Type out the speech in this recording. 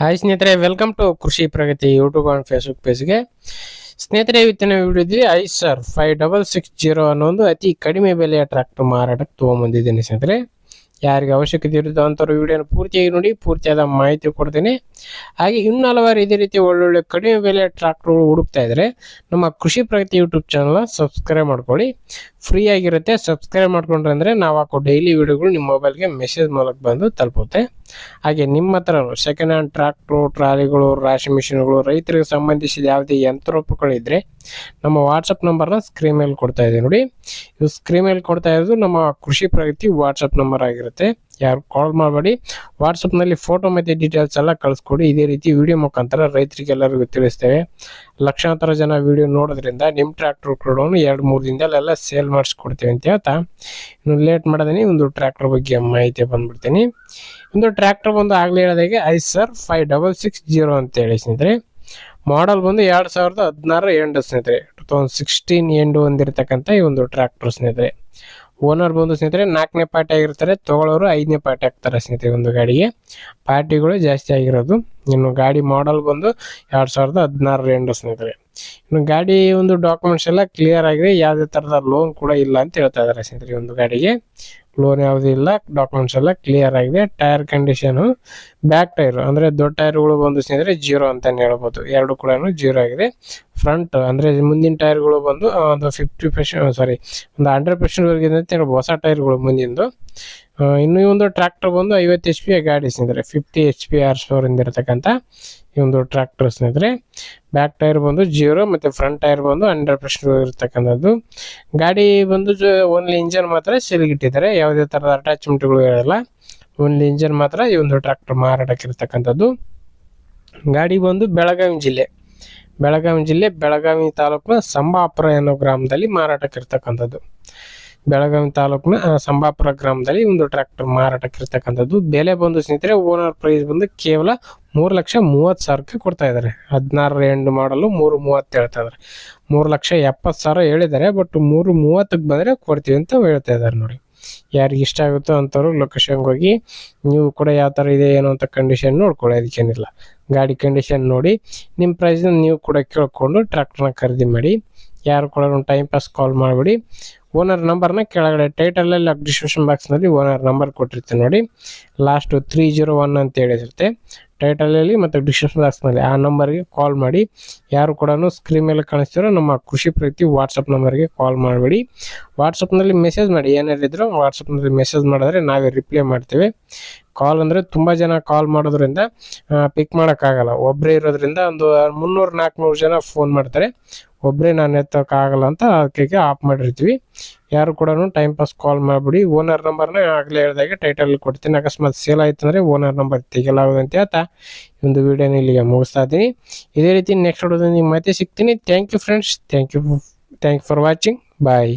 Hi ಸ್ನೇಹಿತರೆ welcome to Krishi Pragati YouTube and Facebook ಪೇಜ್ಗೆ ಸ್ನೇಹಿತರೆ, ಇವತ್ತಿನ ವಿಡಿಯೋದಲ್ಲಿ Eicher five double six zero ಅನ್ನೋ ಒಂದು ಅತಿ ಕಡಿಮೆ ಬೆಲೆಯ ಟ್ರ್ಯಾಕ್ಟರ್ ಮಾರಾಟಕ್ಕೆ ತೊಗೊಂಬಂದಿದ್ದೀನಿ ಸ್ನೇಹಿತರೆ. ಯಾರಿಗೆ ಅವಶ್ಯಕತೆ ಇರುತ್ತೋ ಅಂಥವ್ರು ವಿಡಿಯೋನ ಪೂರ್ತಿಯಾಗಿ ನೋಡಿ, ಪೂರ್ತಿಯಾದ ಮಾಹಿತಿ ಕೊಡ್ತೀನಿ. ಹಾಗೆ ಇನ್ನೂ ಹಲವಾರು ಇದೇ ರೀತಿ ಒಳ್ಳೊಳ್ಳೆ ಕಡಿಮೆ ಬೆಲೆಯ ಟ್ರ್ಯಾಕ್ಟರ್ಗಳು ಹುಡುಕ್ತಾ ಇದ್ದರೆ ನಮ್ಮ ಕೃಷಿ ಪ್ರಗತಿ ಯೂಟ್ಯೂಬ್ ಚಾನಲ್ನ ಸಬ್ಸ್ಕ್ರೈಬ್ ಮಾಡ್ಕೊಳ್ಳಿ. ಫ್ರೀ ಆಗಿರುತ್ತೆ ಸಬ್ಸ್ಕ್ರೈಬ್ ಮಾಡ್ಕೊಂಡ್ರೆ ಅಂದರೆ ನಾವು ಹಾಕೋ ಡೈಲಿ ವಿಡಿಯೋಗಳು ನಿಮ್ಮ ಮೊಬೈಲ್ಗೆ ಮೆಸೇಜ್ ಮೂಲಕ ಬಂದು ತಲುಪುತ್ತೆ. ಹಾಗೆ ನಿಮ್ಮ ಹತ್ರ ಸೆಕೆಂಡ್ ಹ್ಯಾಂಡ್ ಟ್ರ್ಯಾಕ್ಟ್ರು ಟ್ರಾಲಿಗಳು, ರಾಶಿ ಮಿಷಿನ್ಗಳು, ರೈತರಿಗೆ ಸಂಬಂಧಿಸಿದ ಯಾವುದೇ ಯಂತ್ರೋಪಗಳಿದ್ದರೆ ನಮ್ಮ ವಾಟ್ಸಪ್ ನಂಬರ್ನ ಸ್ಕ್ರೀನ್ ಮೇಲೆ ಕೊಡ್ತಾ ಇದೆ ನೋಡಿ. ಇದು ಸ್ಕ್ರೀನ್ ಮೇಲೆ ಕೊಡ್ತಾ ಇರೋದು ನಮ್ಮ ಕೃಷಿ ಪ್ರಗತಿ ವಾಟ್ಸಪ್ ನಂಬರ್ ಆಗಿರುತ್ತೆ. ಯಾರು ಕಾಲ್ ಮಾಡಬೇಡಿ. ವಾಟ್ಸಪ್ನಲ್ಲಿ ಫೋಟೋ ಮತ್ತು ಡೀಟೇಲ್ಸ್ ಎಲ್ಲ ಕಳಿಸ್ಕೊಡಿ. ಇದೇ ರೀತಿ ವಿಡಿಯೋ ಮುಖಾಂತರ ರೈತರಿಗೆಲ್ಲರಿಗೂ ತಿಳಿಸ್ತೇವೆ. ಲಕ್ಷಾಂತರ ಜನ ವಿಡಿಯೋ ನೋಡೋದ್ರಿಂದ ನಿಮ್ಮ ಟ್ರ್ಯಾಕ್ಟರ್ ಕೂಡ ಎರಡು ಮೂರು ದಿನದಲ್ಲೆಲ್ಲ ಸೇಲ್ ಮಾಡಿಸ್ಕೊಡ್ತೀವಿ ಅಂತ ಹೇಳ್ತಾ. ಇನ್ನು ಲೇಟ್ ಮಾಡೋದೇ ಒಂದು ಟ್ರ್ಯಾಕ್ಟರ್ ಬಗ್ಗೆ ಮಾಹಿತಿ ಬಂದ್ಬಿಡ್ತೀನಿ. ಒಂದು ಟ್ರ್ಯಾಕ್ಟರ್ ಬಂದು ಆಗಲೇ ಹೇಳೋದಾಗೆ Eicher five double six zero ಅಂತ ಹೇಳಿ ಸ್ನೇಹಿತರೆ. ಮಾಡಲ್ ಬಂದು ಎರಡು ಸಾವಿರದ ಹದಿನಾರು ಎಂಡು ಸ್ನೇಹಿತರೆ. ಟು ತೌಸಂಡ್ ಸಿಕ್ಸ್ಟೀನ್ ಎಂಡು ಹೊಂದಿರತಕ್ಕಂಥ ಈ ಒಂದು ಟ್ರ್ಯಾಕ್ಟರ್ ಸ್ನೇಹಿತರೆ. ಓನರ್ ಬಂದು ಸ್ನೇಹಿತರೆ, ನಾಲ್ಕನೇ ಪಾರ್ಟಿ ಆಗಿರ್ತಾರೆ. ತಗೊಳ್ಳೋರು ಐದನೇ ಪಾರ್ಟಿ ಆಗ್ತಾರೆ ಸ್ನೇಹಿತರೆ ಒಂದು ಗಾಡಿಗೆ. ಪಾರ್ಟಿಗಳು ಜಾಸ್ತಿ ಆಗಿರೋದು. ಇನ್ನು ಗಾಡಿ ಮಾಡಲ್ ಬಂದು ಎರಡು ಸಾವಿರದ ಹದಿನಾರರ ಎಂಡು ಸ್ನೇಹಿತರೆ. ಇನ್ನು ಗಾಡಿ ಒಂದು ಡಾಕ್ಯುಮೆಂಟ್ಸ್ ಎಲ್ಲ ಕ್ಲಿಯರ್ ಆಗಿದೆ. ಯಾವುದೇ ಥರದ ಲೋನ್ ಕೂಡ ಇಲ್ಲ ಅಂತ ಹೇಳ್ತಾ ಇದ್ದಾರೆ ಸ್ನೇಹಿತರೆ ಒಂದು ಗಾಡಿಗೆ. ಲೋನ್ ಯಾವುದೂ ಇಲ್ಲ ಡಾಕ್ಯುಮೆಂಟ್ಸ್ ಎಲ್ಲ ಕ್ಲಿಯರ್ ಆಗಿದೆ. ಟೈರ್ ಕಂಡೀಷನು ಬ್ಯಾಕ್ ಟೈರ್ ಅಂದರೆ ದೊಡ್ಡ ಟೈರ್ಗಳು ಬಂದು ಸ್ನೇಹಿತರೆ ಜೀರೋ ಅಂತ ಹೇಳ್ಬೋದು. ಎರಡು ಕೂಡ ಜೀರೋ ಆಗಿದೆ. ಫ್ರಂಟ್ ಅಂದರೆ ಮುಂದಿನ ಟೈರ್ಗಳು ಬಂದು ಒಂದು ಫಿಫ್ಟಿ ಪರ್ಸೆಂಟ್ ಸಾರಿ ಒಂದು ಹಂಡ್ರೆಡ್ ಪರ್ಸೆಂಟ್ವರೆಗಿದೆ ಅಂತ ಹೇಳ್ಬೋದು ಹೊಸ ಟೈರ್ಗಳು ಮುಂದಿಂದು. ಇನ್ನು ಈ ಒಂದು ಟ್ರ್ಯಾಕ್ಟರ್ ಬಂದು ಐವತ್ತು ಎಚ್ ಪಿ ಗಾಡಿ ಸ್ನೇಹಿತರೆ ಫಿಫ್ಟಿ ಎಚ್ ಪಿ ಆರ್ ಸ್ಟೋರ್ ಇರತಕ್ಕಂಥ ಈ ಒಂದು ಟ್ರ್ಯಾಕ್ಟರ್ ಸ್ನೇಹಿತರೆ. ಬ್ಯಾಕ್ ಟೈರ್ ಬಂದು ಜೀರೋ ಮತ್ತು ಫ್ರಂಟ್ ಟೈರ್ ಬಂದು ಹಂಡ್ರೆಡ್ ಪರ್ಸೆಂಟ್ ಇರತಕ್ಕಂಥದ್ದು. ಗಾಡಿ ಬಂದು ಓನ್ಲಿ ಇಂಜನ್ ಮಾತ್ರ ಸಿಲ್ಗಿಟ್ಟಿದ್ದಾರೆ ಯಾವುದೇ ಥರದ ಅಟ್ಯಾಚ್ಮೆಂಟ್ಗಳು ಇರೋಲ್ಲ ಓನ್ಲಿ ಇಂಜನ್ ಮಾತ್ರ ಈ ಒಂದು ಟ್ರ್ಯಾಕ್ಟರ್ ಮಾರಾಟಕ್ಕೆ ಇರತಕ್ಕಂಥದ್ದು. ಗಾಡಿ ಬಂದು ಬೆಳಗಾವಿ ಜಿಲ್ಲೆ. ಬೆಳಗಾವಿ ಜಿಲ್ಲೆ, ಬೆಳಗಾವಿ ತಾಲೂಕಿನ ಸಂಬಾಪುರ ಅನ್ನೋ ಗ್ರಾಮದಲ್ಲಿ ಮಾರಾಟಕ್ಕೆ ಇರ್ತಕ್ಕಂಥದ್ದು. ಬೆಳಗಾವಿ ತಾಲೂಕಿನ ಸಂಬಾಪುರ ಗ್ರಾಮದಲ್ಲಿ ಒಂದು ಟ್ರ್ಯಾಕ್ಟರ್ ಮಾರಾಟಕ್ಕೆ ಇರ್ತಕ್ಕಂಥದ್ದು. ಬೆಲೆ ಬಂದು ಸ್ನೇಹಿತರೆ ಓನರ್ ಪ್ರೈಸ್ ಬಂದು ಕೇವಲ ಮೂರು ಲಕ್ಷ ಮೂವತ್ತು ಸಾವಿರಕ್ಕೆ ಕೊಡ್ತಾ ಇದ್ದಾರೆ. ಹದಿನಾರರ ಎಂಡ್ ಮಾಡಲು ಮೂರು ಮೂವತ್ತು ಹೇಳ್ತಾ ಇದ್ದಾರೆ. ಮೂರು ಲಕ್ಷ ಎಪ್ಪತ್ತು ಸಾವಿರ ಹೇಳಿದ್ದಾರೆ ಬಟ್ ಮೂರು ಮೂವತ್ತಕ್ಕೆ ಬಂದರೆ ಕೊಡ್ತೀವಿ ಅಂತ ಹೇಳ್ತಾ ಇದ್ದಾರೆ ನೋಡಿ. ಯಾರಿಗೆ ಇಷ್ಟ ಆಗುತ್ತೋ ಅಂಥವ್ರು ಲೊಕೇಶನ್ಗೆ ಹೋಗಿ, ನೀವು ಕೂಡ ಯಾವ ಥರ ಇದೆ, ಏನೋ ಅಂತ ಕಂಡೀಷನ್ ನೋಡ್ಕೊಳ್ಳಿ ಅದಕ್ಕೇನಿಲ್ಲ ಗಾಡಿ ಕಂಡೀಷನ್ ನೋಡಿ, ನಿಮ್ಮ ಪ್ರೈಸ್ನ ನೀವು ಕೂಡ ಕೇಳಿಕೊಂಡು ಟ್ರ್ಯಾಕ್ಟರ್ನ ಖರೀದಿ ಮಾಡಿ, ಯಾರು ಕೂಡ ಟೈಮ್ ಪಾಸ್ ಕಾಲ್ ಮಾಡಿಬಿಡಿ. ಓನರ್ ನಂಬರ್ನ ಕೆಳಗಡೆ ಟೈಟಲಲ್ಲಿ ಡಿಸ್ಕ್ರಿಪ್ಷನ್ ಬಾಕ್ಸ್ನಲ್ಲಿ ಓನರ್ ನಂಬರ್ ಕೊಟ್ಟಿರ್ತೀನಿ ನೋಡಿ. ಲಾಸ್ಟು ತ್ರೀ ಜೀರೋ ಒನ್ ಅಂತ ಹೇಳಿರುತ್ತೆ. ಟೈಟಲಲ್ಲಿ ಮತ್ತು ಡಿಸ್ಕ್ರಿಪ್ಷನ್ ಬಾಕ್ಸ್ನಲ್ಲಿ ಆ ನಂಬರ್ಗೆ ಕಾಲ್ ಮಾಡಿ. ಯಾರು ಕೂಡ ಸ್ಕ್ರೀನ್ ಮೇಲೆ ಕಾಣಿಸ್ತಿರೋ ನಮ್ಮ ಕೃಷಿ ಪ್ರೀತಿ ವಾಟ್ಸಪ್ ನಂಬರ್ಗೆ ಕಾಲ್ ಮಾಡಬೇಡಿ. ವಾಟ್ಸಪ್ನಲ್ಲಿ ಮೆಸೇಜ್ ಮಾಡಿ. ಏನಾರಿದ್ರು ವಾಟ್ಸಪ್ನಲ್ಲಿ ಮೆಸೇಜ್ ಮಾಡಿದ್ರೆ ನಾವೇ ರಿಪ್ಲೈ ಮಾಡ್ತೇವೆ. ಕಾಲ್ ಅಂದರೆ ತುಂಬ ಜನ ಕಾಲ್ ಮಾಡೋದ್ರಿಂದ ಪಿಕ್ ಮಾಡೋಕ್ಕಾಗಲ್ಲ. ಒಬ್ಬರೇ ಇರೋದ್ರಿಂದ ಒಂದು ಮುನ್ನೂರು ನಾಲ್ಕುನೂರು ಜನ ಫೋನ್ ಮಾಡ್ತಾರೆ. ಒಬ್ಬರೇ ನಾನು ಎತ್ತೋಕ್ಕಾಗಲ್ಲ ಅಂತ ಅದಕ್ಕೆ ಆಫ್ ಮಾಡಿರ್ತೀವಿ. ಯಾರು ಕೂಡ ಟೈಮ್ ಪಾಸ್ ಕಾಲ್ ಮಾಡಿಬಿಡಿ. ಓನರ್ ನಂಬರ್ನ ಆಗಲೇ ಹೇಳಿದಾಗೆ ಟೈಟಲ್ ಕೊಡ್ತೀನಿ. ಅಕಸ್ಮಾತ್ ಸೇಲ್ ಆಯ್ತು ಅಂದರೆ ಓನರ್ ನಂಬರ್ ತೆಗೆಯಲಾಗೋದು ಅಂತ ಹೇಳ್ತಾ ಒಂದು ವಿಡಿಯೋನ ಇಲ್ಲಿಗೆ ಮುಗಿಸ್ತಾ ಇದ್ದೀನಿ. ಇದೇ ರೀತಿ ನೆಕ್ಸ್ಟ್ ವಿಡಿಯೋದಲ್ಲಿ ಮತ್ತೆ ಸಿಗ್ತೀನಿ. Thank you friends thank you thank you for watching bye